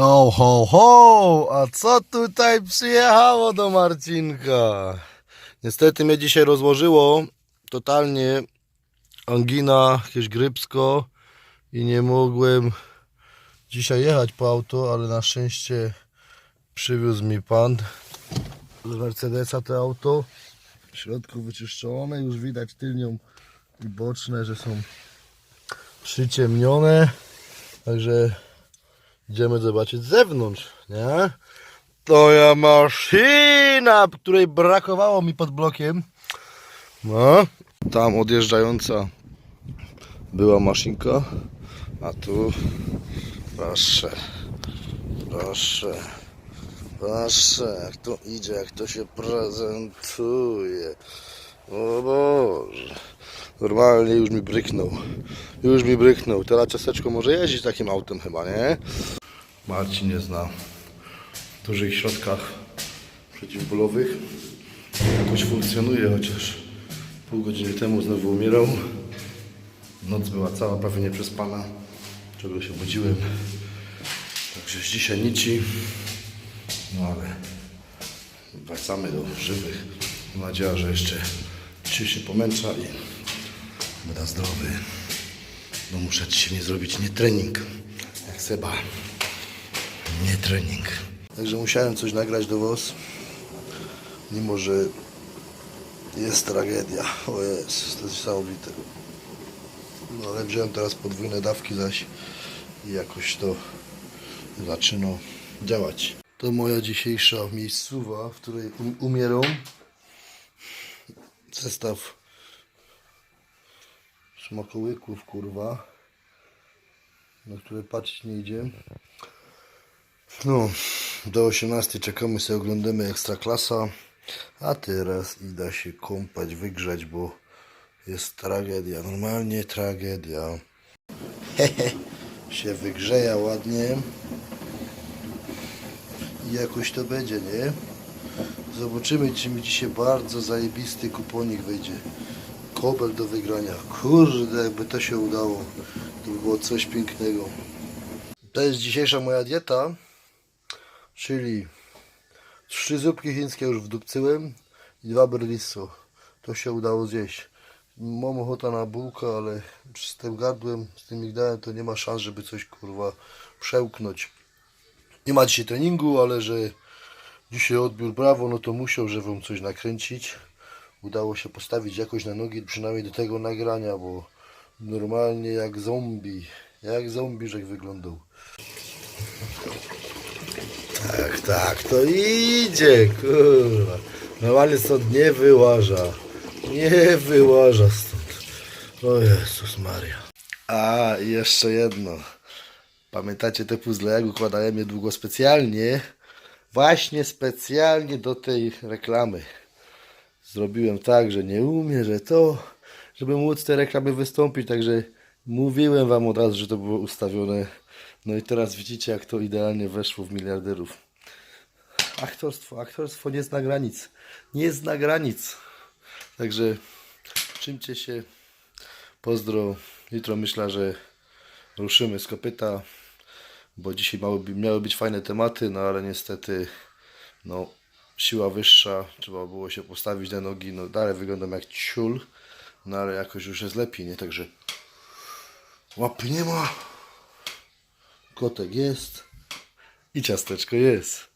Ho, ho, ho! A co tutaj przyjechało do Marcinka? Niestety mnie dzisiaj rozłożyło totalnie angina, jakieś grypsko i nie mogłem dzisiaj jechać po auto, ale na szczęście przywiózł mi pan z Mercedesa to auto. W środku wyczyszczone, już widać tylnią i boczne, że są przyciemnione. Także idziemy zobaczyć z zewnątrz, nie? To ja maszyna, której brakowało mi pod blokiem. No, tam odjeżdżająca była maszynka, a tu proszę, proszę, proszę, jak to idzie, jak to się prezentuje. O Boże. Normalnie już mi bryknął. Już mi bryknął. Teraz ciasteczko może jeździć takim autem chyba, nie? Marcin jest na dużych środkach przeciwbólowych. Jakoś funkcjonuje, chociaż pół godziny temu znowu umierał. Noc była cała, prawie nieprzespana. Czego się budziłem. Także dzisiaj nici. No ale wracamy do żywych. Mam nadzieję, że jeszcze dzisiaj się pomęcza i będę zdrowy. No muszę dzisiaj nie zrobić nie trening, jak Seba. Nie trening. Także musiałem coś nagrać do Was. Mimo, że jest tragedia. O jest, to jest niesamowite. No ale wziąłem teraz podwójne dawki zaś i jakoś to zaczyna działać. To moja dzisiejsza miejscowa, w której um- umieram. Zestaw smakołyków, kurwa, na które patrzeć nie idzie. No, do 18 czekamy sobie, oglądamy Ekstraklasa, a teraz idę się kąpać, wygrzać, bo jest tragedia, normalnie tragedia. Hehe, się wygrzeja ładnie i jakoś to będzie, nie? Zobaczymy, czy mi dzisiaj bardzo zajebisty kuponik wyjdzie. Kobel do wygrania. Kurde, jakby to się udało, to by było coś pięknego. To jest dzisiejsza moja dieta, czyli trzy zupki chińskie już wdupcyłem i dwa berlisso. To się udało zjeść. Mam ochotę na bułkę, ale z tym gardłem, z tym migdałem to nie ma szans, żeby coś kurwa przełknąć. Nie ma dzisiaj treningu, ale że dzisiaj odbiór brawo, no to musiał, że wam coś nakręcić. Udało się postawić jakoś na nogi, przynajmniej do tego nagrania, bo normalnie jak zombie, jak zombie, żech wyglądał. Tak, tak, to idzie, kurwa. Normalnie stąd nie wyłaża. Nie wyłaża stąd. O Jezus Maria. A, i jeszcze jedno. Pamiętacie te puzzle, jak układałem je długo specjalnie? Właśnie specjalnie do tej reklamy. Zrobiłem tak, że nie umie, że to, żeby móc te reklamy wystąpić, także mówiłem wam od razu, że to było ustawione. No i teraz widzicie, jak to idealnie weszło w miliarderów. Aktorstwo, aktorstwo nie zna granic. Nie zna granic. Także czymcie się. Pozdro. Jutro myślę, że ruszymy z kopyta, bo dzisiaj miały, by- miały być fajne tematy, no ale niestety no, siła wyższa, trzeba było się postawić na nogi, no dalej wyglądam jak ciul, no ale jakoś już jest lepiej, nie? Także łapy nie ma, kotek jest i ciasteczko jest.